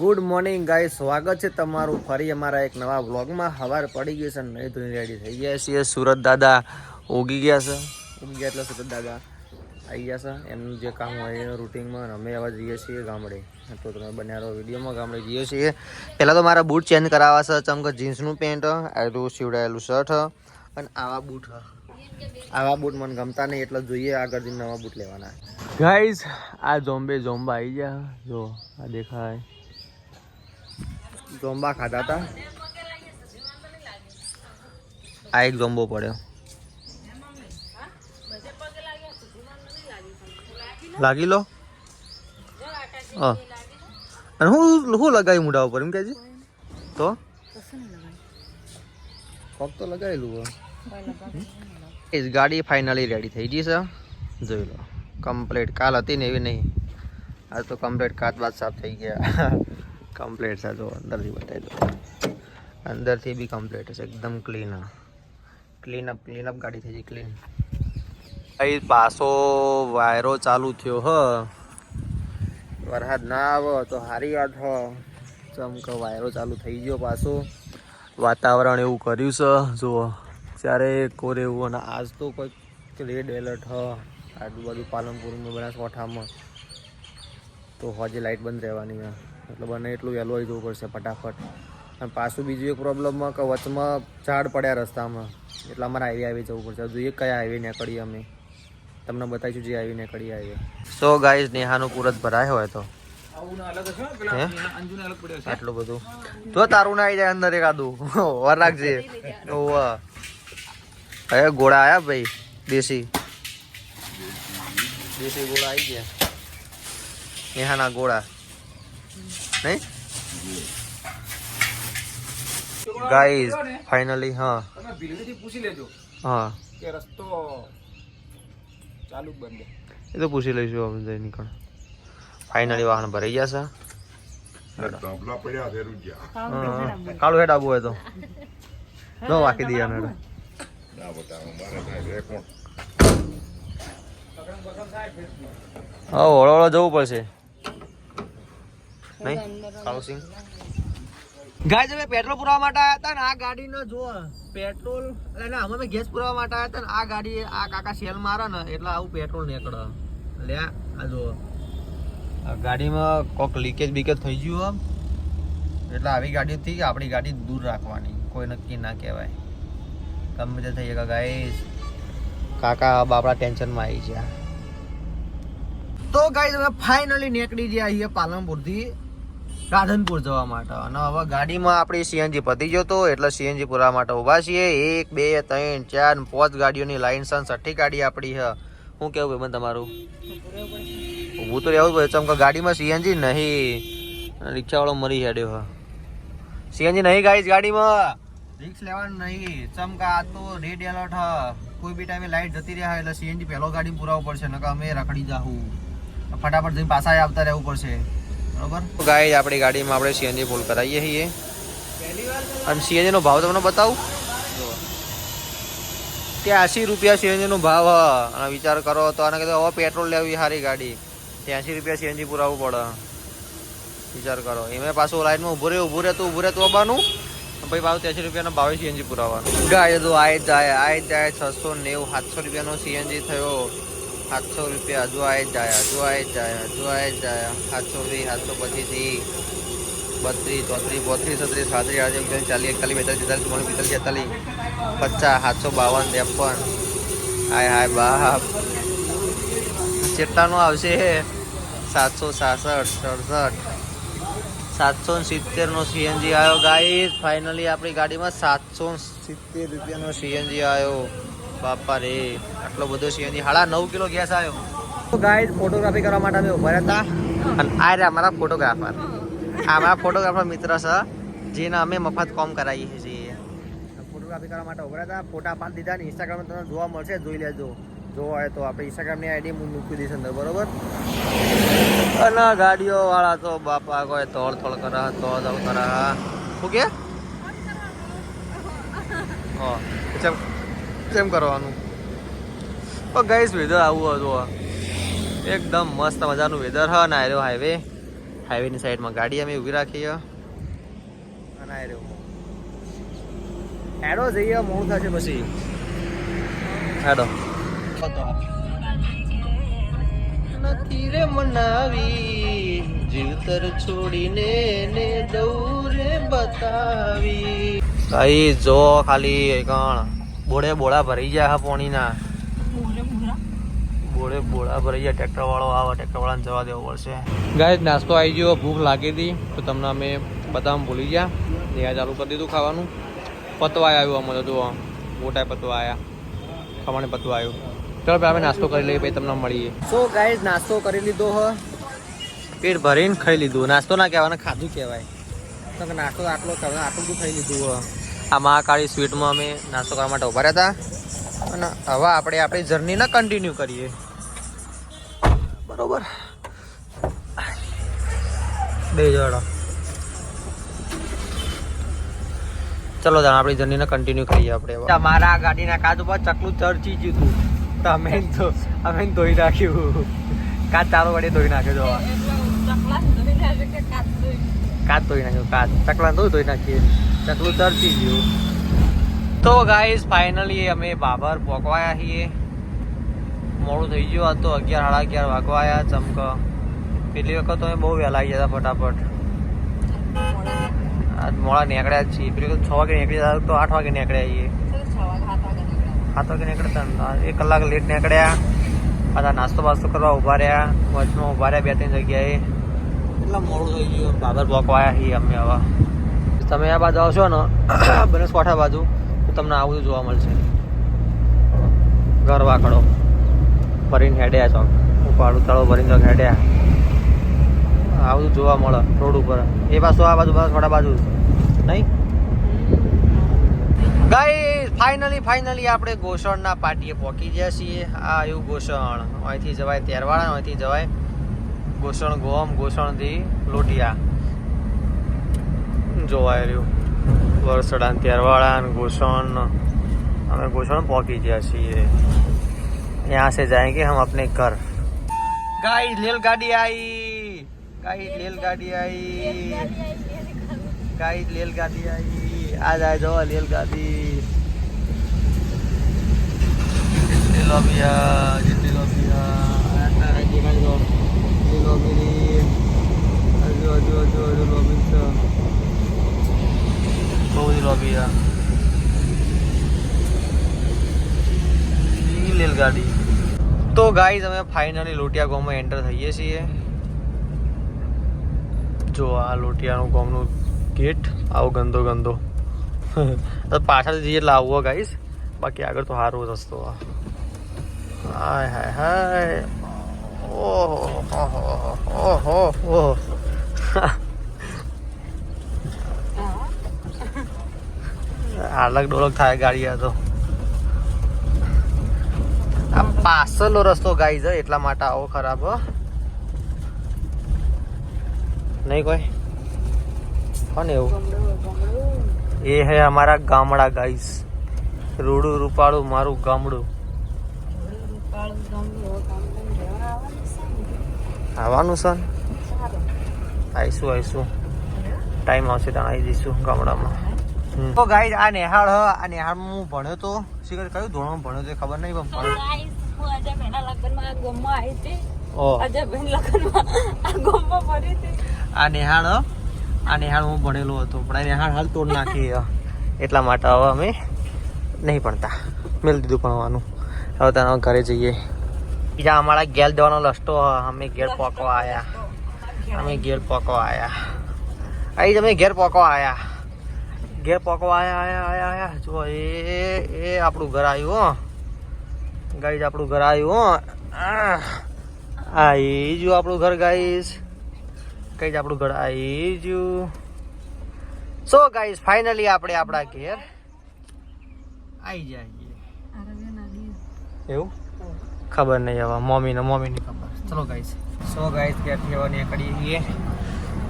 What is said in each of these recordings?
Good morning ગાય સ્વાગત છે તમારું ફરી અમારા એક નવા વ્લોગમાં હવાર પડી ગઈ છે નહીં ધોઈ રેડી થઈ ગયા છીએ. સુરત દાદા ઉગી ગયા છે. ઉગી ગયા એટલે સુરત દાદા આવી ગયા છે. એમનું જે કામ હોય એનું રૂટિનમાં અમે હવે જઈએ છીએ ગામડે. તો તમે બન્યા રહો વિડીયોમાં ગામડે જઈએ છીએ. પહેલાં તો મારા બૂટ ચેન્જ કરાવવા છે. ચમકે જીન્સનું પેન્ટ આટલું સીવડાયેલું શર્ટ અને આવા બૂટ. આવા બૂટ મને ગમતા નહીં, એટલે જોઈએ આગળ જઈને નવા બૂટ લેવાના. ગાઈઝ આ ઝોમ્બે ઝોમ્બા આવી ગયા. જો, આ દેખાય. ઝોમ્બા ખાધા હતા આ એક ઝોમ્બો પડ્યો. લાગી લો. હા. હું હું લગાવ્યું મોઢા ઉપર, એમ કે છે? તો? પગ તો લગાવેલું એ ગાડી ફાઇનલી રેડી થઈ ગઈ છે. જોઈ લો. કમ્પ્લીટ કાલ હતી ને એવી નહીં. આજ તો કમ્પ્લીટ કાચ બાદ સાફ થઈ ગયા. કમ્પ્લીટ છે. જો અંદરથી બતાવી દો અંદરથી બી કમ્પ્લીટ છે એકદમ clean clean up clean up ગાડી થઈ ગઈ ક્લીન અહીં પાછો વાયરો ચાલુ થયો હ. વરસાદ ના આવે તો સારી વાત હ. ચમક વાયરો ચાલુ થઈ ગયો પાછો. વાતાવરણ એવું કર્યું છે. જુઓ ત્યારે કોરે એવું અને આજ તો કોઈક રેડ એલર્ટ હ. આજુબાજુ પાલનપુરમાં બનાસકાંઠામાં તો હોજે લાઇટ બંધ રહેવાની છે. એટલે બને એટલું વહેલું આવી જવું પડશે ફટાફટ. અને પાછું બીજું એક પ્રોબ્લેમમાં કે વચમાં ઝાડ પડ્યા રસ્તામાં. એટલે અમારે હાઈવે આવી જવું પડશે. જોઈએ કયા હાઈવે નીકળીએ અમે? તમને બતાવીશું જે આવીને નીકળીએ આવીએ સો ગાઈઝ નેહાનું પૂરત ભરાય હોય તો. હે? આટલું બધું. તો તારું ના આવી જાય અંદર એક આદું. વાર રાખજે હવે ગોળા આયા ભાઈ દેશી. દેશી ગોળા આવી ગયા. નેહાના ગોળા. નહીં? ગાઈઝ ફાઇનલી હા. તમે ભીલડીથી પૂછી લેજો હા. કે રસ્તો ચાલુ બંધ. એ તો પૂછી લઈશું અમે જઈ નીકળ ફાઇનલી વાહન ભરાઈ ગયા ધાબલા પડ્યા છે રૂપિયા છે કાળું હેડ આબુ હોય તો. નો વાકી દઈએ ને ના બતાવો મારે કાંઈ રે કોણ? હા હળો હળો જવું પડશે. નહીં? સિંહ ગાય પેટ્રોલ પુરાવા માટે આવ્યા હતા ને આ ગાડીનો જો પેટ્રોલ એટલે અમે ગેસ પુરાવા માટે આવ્યા હતા ને આ ગાડી આ કાકા સેલ મારે ને એટલે આવું પેટ્રોલ નીકળે. લે આ જો ગાડીમાં કોક લીકેજ બીકેજ થઈ ગયું આમ. એટલે આવી ગાડીઓથી આપણી ગાડી દૂર રાખવાની. કોઈ નક્કી ના કહેવાય. ગમે તે થઈ ગયા ગાઈસ. કાકા બાપડા ટેન્શનમાં આવી ગયા. તો ગાઈસ અમે ફાઇનલી નીકળી ગયા છીએ પાલનપુરથી. રાધનપુર જવા માટે. અને હવે ગાડીમાં આપણી સીએનજી પતી ગયો તો એટલે સીએનજી પુરવા માટે ઊભા છીએ. એક, બે, ત્રણ, ચાર પાંચ ગાડીઓની લાઈન સન છઠ્ઠી ગાડી આપણી છે શું કેવું ભાઈ તમારું? ઊભું તો રહેવું પડે. ચમકે ગાડીમાં સીએનજી નહીં. રિક્ષાવાળો મરી હેડ્યો હા. સીએનજી નહીં ગાઈસ ગાડીમાં. રિક્સ લેવાનું નહીં. ચમકા આ તો રેડ એલર્ટ કોઈ બી ટાઈમે લાઈટ જતી રહ્યા એટલે સીએનજી પહેલો ગાડી પુરાવવું પડશે. નકર અમે રખડી જાહું. ફટાફટ જઈને પાછા આવતા રહેવું પડશે. બરોબર? ગાય આપણી ગાડીમાં આપણે સીએનજી ફૂલ કરાવીએ છીએ. અને સીએનજી નો ભાવ તમને બતાવું? ત્યાંસી રૂપિયા સીએનજી નો ભાવ અને વિચાર કરો તો આને કીધું, હવે પેટ્રોલ લેવી સારી ગાડી. ત્યાંસી રૂપિયા સીએનજી પુરાવવું પડે. વિચાર કરો. એમાં પાછું લાઈનમાં ઊભું રહે ઊભું રહેતું ઊભું રહે તો આવવાનું ભાઈ ભાવ ત્યાંસી રૂપિયાનો ભાવે સીએનજી પુરાવવાનું. ગાય તો આય જાય આય જાય, છસો નેવું, સાતસો રૂપિયાનો સીએનજી થયો. સાતસો રૂપિયા હજુ આવી જાય હજુ આવી જાય હજુ આવી જાય. સાતસો વીસ સાતસો પચીસથી બત્રીસ, ચોત્રીસ, બોત્રીસ, છત્રીસ સાત્રીસ આઠ ઓગણીસ ચાલીસ, એકતાલીસ, બેતાલીસ, તેતાલીસ ચુમ્માલીસ પિસ્તાલીસ, છેતાલીસ, પચાસ, સાતસો, બાવન, ત્રેપન. હાય હાય, બાપ. કેટલાનો આવશે? સાતસો સાસઠ, સડસઠ. સાતસો સિત્તેરનો સીએનજી આવ્યો. ગાઈસ ફાઇનલી આપણી ગાડીમાં સાતસો સિત્તેર રૂપિયાનો સીએનજી આવ્યો. બાપા રે આટલો બધો સીએનજી સાડા નવ કિલો ગેસ આવ્યો ગાઈસ ફોટોગ્રાફી કરવા માટે અમે ઊભા હતા અને આ રહ્યા અમારા ફોટોગ્રાફર આ અમારા ફોટોગ્રાફર મિત્ર છે જેને અમે મફત કોમ કરાવીએ છીએ. ફોટોગ્રાફી કરવા માટે ઊભા હતા ફોટા પાડી દીધા ને ઇન્સ્ટાગ્રામ તમને જોવા મળશે જોઈ લેજો. જો હોય તો આપણે ઇન્સ્ટાગ્રામની આઈડી હું મૂકી દઈશ અંદર બરોબર? અને ગાડીઓ વાળા તો બાપા કોઈ તોડ તોડ કરે તોડ તોડ કરે. શું કે? હા કેમ કેમ કરવાનું. પણ ગઈશ વેધર આવું હતું એકદમ મસ્ત મજાનું વેધર હ ને આર્યો હાઈવે હાઈવેની સાઈડમાં ગાડી અમે ઊભી રાખી અને આ હેડો જઈએ મોડું થશે પછી. હેડો. નથી રે મનાવી. જીવતર છોડીને ને દৌરે બતાવી. કઈ જો ખાલી કણ. બોડે બોળા ભરાઈ ગયા હા પોણીના. બોળે બોળા ભરાઈ ગયા ટ્રેક્ટર વાળો આવે ટ્રેક્ટર વાળાને જવા દેવો પડશે. ગાય નાસ્તો આવી ગયો ભૂખ લાગી હતી તો તમને અમે બદામ ભૂલી ગયા. ને ચાલુ કરી દીધું ખાવાનું. પતવા આવ્યું અમે તો જુઓ. મોટા પતવા આવ્યા ખાવાને પતવા આવ્યું ચાલો ભાઈ અમે નાસ્તો કરી લઈએ પછી તમને મળીએ. સો ગાય નાસ્તો કરી લીધો હ. પેટ ભરીને ખાઈ લીધું. નાસ્તો ના કહેવાય ખાધું કહેવાય. નાસ્તો આટલો કહેવાય આટલું બધું ખાઈ લીધું હ. આ મહાકાળી સ્વીટમાં અમે નાસ્તો કરવા માટે ઊભા હતા અને હવે આપણે આપણી જર્નીને કન્ટિન્યુ કરીએ. બરોબર? બે જોડો ચલો જાણ આપણી જર્નીને કન્ટિન્યુ કરીએ આપણે મારા મારા ગાડીના કાચ ઉપર ચકલું ચર્ચી ગયું હતું તો અમે તો અમે ધોઈ નાખ્યું. કાચ ચાલો વડે ધોઈ નાખ્યો જો કાચ ધોઈ નાખ્યું? કાચ ચકલા તો ધોઈ નાખીએ. ચકલું તરતી ગયું તો ગાઈઝ ફાઇનલી અમે બાબર પોકવાયા છીએ મોડું થઈ ગયું હતું તો અગિયાર સાડા અગિયાર વાગવાયા ચમક પેલી વખત તો અમે બહુ વહેલા આવી હતા ફટાફટ આજ મોડા નીકળ્યા જ છીએ પેલી વખત છ વાગે નીકળી જતા તો આઠ વાગે નીકળ્યા છીએ સાત વાગે નીકળતા ને એક કલાક લેટ નીકળ્યા પાછા નાસ્તો બાસ્તો કરવા ઊભા રહ્યા વચમાં ઊભા રહ્યા બે ત્રણ જગ્યાએ એટલા મોડું થઈ ગયું બાબર પોકવાયા છીએ અમે હવે તમે આ બાજુ આવશો ને, બનાસકાંઠા બાજુ તમને આવું બધું જોવા મળશે. ઘર વાકડો ભરીને હેડ્યા ચોક ઉપાડું, તળો ભરીને ચોક હેડ્યા. આ બધું જોવા મળે, રોડ ઉપર. એ પાછું આ બાજુ, બનાસકાંઠા બાજુ. નહીં? ગાઈ ફાઇનલી ફાઇનલી આપણે ગોસણના પાટીએ પહોંચી ગયા છીએ. આ આવ્યું ગોસણ. અહીંથી જવાય તેરવાળા અહીંથી જવાય. ગોસણ ગોમ, ગોસણથી લોટિયા. જોવાય રહ્યું વરસડા તેરવાળા અને ગોસણ અમે ગોસણ પહોંચી ગયા છીએ यहाँ से जाएंगे हम अपने घर गाइस रेलगाड़ी आई गाइस रेलगाड़ी आई गाइस रेलगाड़ी आई आ जाए जो रेलगाड़ी जितने लोबिया जितने लोबिया देखा जो ये लोबी हजू हजू हजू हजू लोबी तो બહુ બધી લોબી રેલગાડી. તો ગાઈઝ અમે ફાઇનલી લોટિયા ગામમાં એન્ટર થઈએ છીએ. જો આ લોટિયાનું ગામનું ગેટ આવો ગંદો ગંદો. તો પાછળથી જઈએ આવો ગાઈઝ બાકી આગળ તો સારો રસ્તો આ. હાય હાય હાય. ઓહો ઓહો ઓહો આલગ ડોલક થાય ગાડી તો. આ પાછળનો રસ્તો ગાઈ જાય એટલા માટે આવો ખરાબ નહીં કોઈ? કોને એવું? એ હે અમારા ગામડા ગાઈસ રૂડું રૂપાળું મારું ગામડું. આવવાનું સર આવીશું આવીશું ટાઈમ આવશે ત્યાં આવી જઈશું ગામડામાં. તો ગાઈઝ આ નેહાળ હ આ નેહાળમાં હું ભણ્યો તો. સિગર કયું ધોરણ ભણ્યો તો ખબર નહીં પણ ભણ્યો. ઓહ આ નેહાળ હ. આ નેહાળ હું ભણેલો હતો પણ આ નેહાળ હાલ તોડ નાખી હ. એટલા માટે હવે અમે નહીં ભણતા. મેલ દીધું ભણવાનું. હવે તારા ઘરે જઈએ. બીજા અમારા ગેલ દેવાનો લસ્ટો હ. અમે ઘેર પોકવા આવ્યા અમે ઘેર પોકવા આવ્યા અહીં તમે ઘેર પોકવા આયા. ઘેર પોકવા આયા આયા આયા આયા. જો એ એ આપણું ઘર આવ્યું, હો. ગાઈઝ, આપણું ઘર આવ્યું, હો. આહ. આ, એ જો આપણું ઘર, ગાઈઝ. કઈ આપણું ઘર આવી જુ સો ગાઈઝ ફાઇનલી આપણે આપણા ઘેર આવી જાય એવું? ખબર નહીં હવે મમ્મી ને મમ્મી ની ખબર. ચલો, ગાઈઝ. સો ગાઈઝ, ઘેરથી હવે નીકળીએ.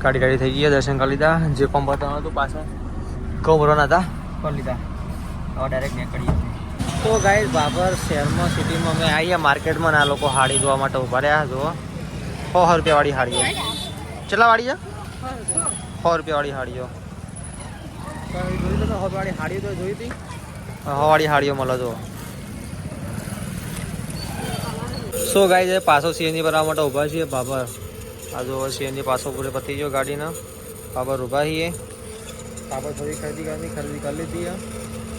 કાઢી ગાડી થઈ ગઈ દર્શન કરી લીધા. જે પંપ હતા હતું પાછા ઘઉં ભરવાના હતા? કરી લીધા. હવે ડાયરેક્ટ નીકળીએ તો ગાઈઝ બાબર શહેરમાં સિટીમાં અમે આવીએ. માર્કેટમાં આ લોકો હાડી જોવા માટે ઊભા રહ્યા. જુઓ. સો રૂપિયા વાળી હાડીઓ. કેટલા વાળી છે? સો રૂપિયા વાળી હાડીઓ. જોઈ લો તો સો વાળી હાડીઓ તો જોઈ હતી સો વાળી હાડીઓ મળે જો સો છે પાછો સીએનજી ભરવા માટે ઊભા છીએ. બાબર આ જો સીએનજી પાછો પૂરે પતી ગયો ગાડીના. બાબર ઊભા છીએ. બાબર થોડી ખરીદી કરવી ખરીદી કરી લીધી છે.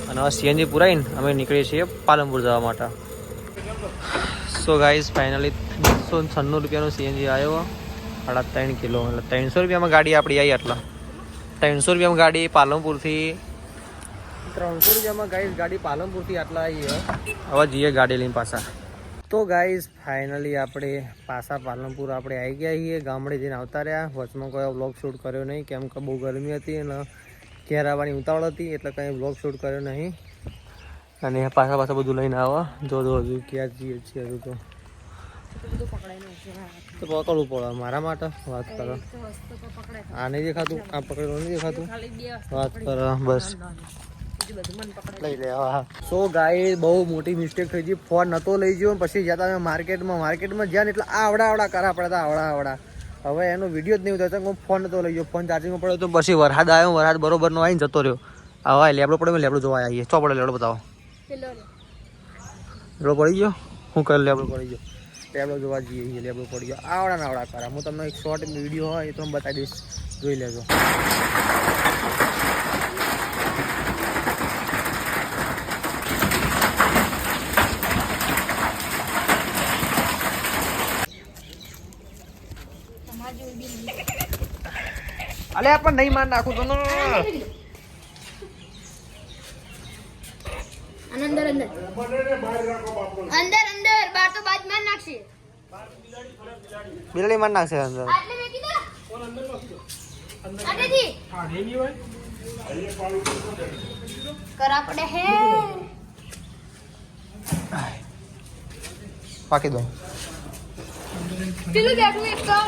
અને હવે સીએનજી પુરાઈને અમે નીકળીએ છીએ પાલનપુર જવા માટે. સો ગાઈઝ ફાઇનલી બસો છન્નું રૂપિયાનો સીએનજી આવ્યો. સાડા ત્રણ કિલો એટલે ત્રણસો રૂપિયામાં ગાડી આપણી આવી આટલા. ત્રણસો રૂપિયામાં ગાડી પાલનપુરથી ત્રણસો રૂપિયામાં ગાઈઝ ગાડી પાલનપુરથી આટલા આવી. હવે જઈએ ગાડી લઈને પાછા. તો ગાઈઝ ફાઇનલી આપણે પાછા પાલનપુર આપણે આવી ગયા છીએ. ગામડે જઈને આવતા રહ્યા. વચમાં કોઈ બ્લોગ શૂટ કર્યો નહીં. કેમ કે બહુ ગરમી હતી અને ઘેર આવવાની ઉતાવળ હતી, એટલે કંઈ બ્લોગ શૂટ કર્યો નહીં. અને પાછા પાછા બધું લઈને આવો. જો હજુ ક્યાં જઈએ છીએ હજુ તો. તો પકડવું પડે મારા માટે, વાત કરો. આ નહીં દેખાતું, આ પકડેલું નહીં દેખાતું. વાત કરો, બસ. લઈ લે સો ગાય બહુ મોટી મિસ્ટેક થઈ ગઈ. ફોન નતો લઈ ગયો, પછી જતા માર્કેટમાં માર્કેટમાં જ્યાં એટલે આવડા આવડા કરા પડતા આવડા આવડા હવે એનો વીડિયો જ નહીં ઉતારતો. હું ફોન નતો લઈ ગયો. ફોન ચાર્જિંગમાં પડ્યો તો પછી વરસાદ આવ્યો. વરસાદ બરોબર નો આવીને જતો રહ્યો. હવે લેબડો પડ્યો લેબડો જોવા આવીએ ચો પડે લેબડો બતાવો. લેબડો પડી ગયો? હું કર લેબડો પડી ગયો? લેબડો જોવા જઈએ લેબડો પડી ગયો. આવડા ને આવડા કરા. હું તમને એક શોર્ટ વીડિયો હોય એ તો હું બતાવી દઈશ. જોઈ લેજો. અલે પણ નહીં માર નાખું તો. અંદર અંદર. અંદર અંદર. બાર તો બાજ માર નાખશે. બિલાડી માર નાખશે અંદર. આટલે મેકી દે આટેથી? કરા પડે હે. પાકી દો. પેલું બેઠું એક તો.